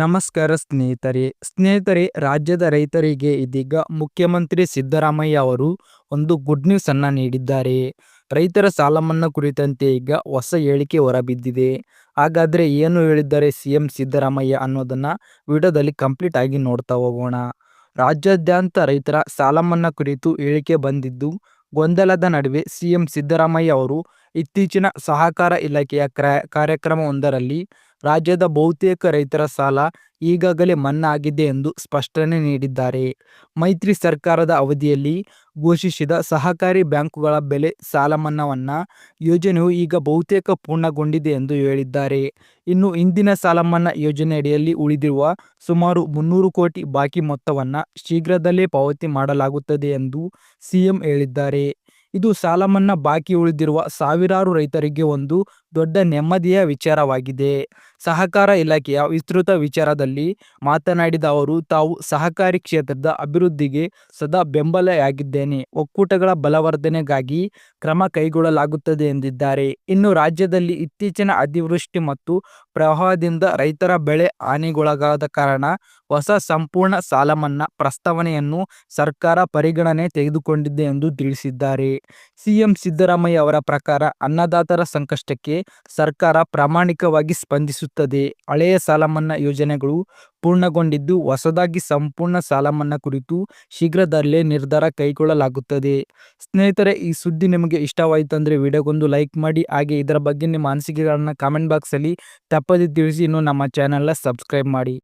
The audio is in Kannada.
ನಮಸ್ಕಾರ ಸ್ನೇಹಿತರೆ. ಸ್ನೇಹಿತರೆ, ರಾಜ್ಯದ ರೈತರಿಗೆ ಇದೀಗ ಮುಖ್ಯಮಂತ್ರಿ ಸಿದ್ದರಾಮಯ್ಯ ಅವರು ಒಂದು ಗುಡ್ ನ್ಯೂಸ್ ಅನ್ನ ನೀಡಿದ್ದಾರೆ. ರೈತರ ಸಾಲ ಮನ್ನಾ ಕುರಿತಂತೆ ಈಗ ಹೊಸ ಹೇಳಿಕೆ ಹೊರಬಿದ್ದಿದೆ. ಹಾಗಾದ್ರೆ ಏನು ಹೇಳಿದ್ದಾರೆ ಸಿಎಂ ಸಿದ್ದರಾಮಯ್ಯ ಅನ್ನೋದನ್ನ ವಿಡಿಯೋದಲ್ಲಿ ಕಂಪ್ಲೀಟ್ ಆಗಿ ನೋಡ್ತಾ ಹೋಗೋಣ. ರಾಜ್ಯಾದ್ಯಂತ ರೈತರ ಸಾಲ ಮನ್ನಾ ಕುರಿತು ಹೇಳಿಕೆ ಬಂದಿದ್ದು, ಗೊಂದಲದ ನಡುವೆ ಸಿಎಂ ಸಿದ್ದರಾಮಯ್ಯ ಅವರು ಇತ್ತೀಚಿನ ಸಹಕಾರ ಇಲಾಖೆಯ ಕಾರ್ಯಕ್ರಮವೊಂದರಲ್ಲಿ ರಾಜ್ಯದ ಬಹುತೇಕ ರೈತರ ಸಾಲ ಈಗಾಗಲೇ ಮನ್ನಾ ಆಗಿದೆ ಎಂದು ಸ್ಪಷ್ಟನೆ ನೀಡಿದ್ದಾರೆ. ಮೈತ್ರಿ ಸರ್ಕಾರದ ಅವಧಿಯಲ್ಲಿ ಘೋಷಿಸಿದ ಸಹಕಾರಿ ಬ್ಯಾಂಕುಗಳ ಬೆಲೆ ಸಾಲ ಮನ್ನಾವನ್ನು ಯೋಜನೆಯು ಈಗ ಬಹುತೇಕ ಪೂರ್ಣಗೊಂಡಿದೆ ಎಂದು ಹೇಳಿದ್ದಾರೆ. ಇನ್ನು ಇಂದಿನ ಸಾಲಮನ್ನಾ ಯೋಜನೆಯಡಿಯಲ್ಲಿ ಉಳಿದಿರುವ ಸುಮಾರು ಮುನ್ನೂರು ಕೋಟಿ ಬಾಕಿ ಮೊತ್ತವನ್ನು ಶೀಘ್ರದಲ್ಲೇ ಪಾವತಿ ಮಾಡಲಾಗುತ್ತದೆ ಎಂದು ಸಿಎಂ ಹೇಳಿದ್ದಾರೆ. ಇದು ಸಾಲಮನ್ನಾ ಬಾಕಿ ಉಳಿದಿರುವ ಸಾವಿರಾರು ರೈತರಿಗೆ ಒಂದು ದೊಡ್ಡ ನೆಮ್ಮದಿಯ ವಿಚಾರವಾಗಿದೆ. ಸಹಕಾರ ಇಲಾಖೆಯ ವಿಸ್ತೃತ ವಿಚಾರದಲ್ಲಿ ಮಾತನಾಡಿದ ಅವರು, ತಾವು ಸಹಕಾರಿ ಕ್ಷೇತ್ರದ ಅಭಿವೃದ್ಧಿಗೆ ಸದಾ ಬೆಂಬಲೆಯಾಗಿದ್ದೇನೆ. ಒಕ್ಕೂಟಗಳ ಬಲವರ್ಧನೆಗಾಗಿ ಕ್ರಮ ಕೈಗೊಳ್ಳಲಾಗುತ್ತದೆ ಎಂದಿದ್ದಾರೆ. ಇನ್ನು ರಾಜ್ಯದಲ್ಲಿ ಇತ್ತೀಚಿನ ಅತಿವೃಷ್ಟಿ ಮತ್ತು ಪ್ರವಾಹದಿಂದ ರೈತರ ಬೆಳೆ ಹಾನಿಗೊಳಗಾದ ಕಾರಣ ಹೊಸ ಸಂಪೂರ್ಣ ಸಾಲ ಮನ್ನಾ ಪ್ರಸ್ತಾವನೆಯನ್ನು ಸರ್ಕಾರ ಪರಿಗಣನೆ ತೆಗೆದುಕೊಂಡಿದೆ ಎಂದು ತಿಳಿಸಿದ್ದಾರೆ. ಸಿಎಂ ಸಿದ್ದರಾಮಯ್ಯ ಅವರ ಪ್ರಕಾರ, ಅನ್ನದಾತರ ಸಂಕಷ್ಟಕ್ಕೆ ಸರ್ಕಾರ ಪ್ರಾಮಾಣಿಕವಾಗಿ ಸ್ಪಂದಿಸುತ್ತದೆ. ಹಳೆಯ ಸಾಲ ಮನ್ನಾ ಯೋಜನೆಗಳು ಪೂರ್ಣಗೊಂಡಿದ್ದು ಹೊಸದಾಗಿ ಸಂಪೂರ್ಣ ಸಾಲ ಮನ್ನಾ ಕುರಿತು ಶೀಘ್ರದಲ್ಲೇ ನಿರ್ಧಾರ ಕೈಗೊಳ್ಳಲಾಗುತ್ತದೆ. ಸ್ನೇಹಿತರೆ, ಈ ಸುದ್ದಿ ನಿಮಗೆ ಇಷ್ಟವಾಯಿತು ಅಂದರೆ ವಿಡಿಯೋಗೊಂದು ಲೈಕ್ ಮಾಡಿ, ಹಾಗೆ ಇದರ ಬಗ್ಗೆ ನಿಮ್ಮ ಅನಿಸಿಕೆಗಳನ್ನು ಕಾಮೆಂಟ್ ಬಾಕ್ಸಲ್ಲಿ ತಪ್ಪದೇ ತಿಳಿಸಿ ಇನ್ನು ನಮ್ಮ ಚಾನಲ್ನ ಸಬ್ಸ್ಕ್ರೈಬ್ ಮಾಡಿ.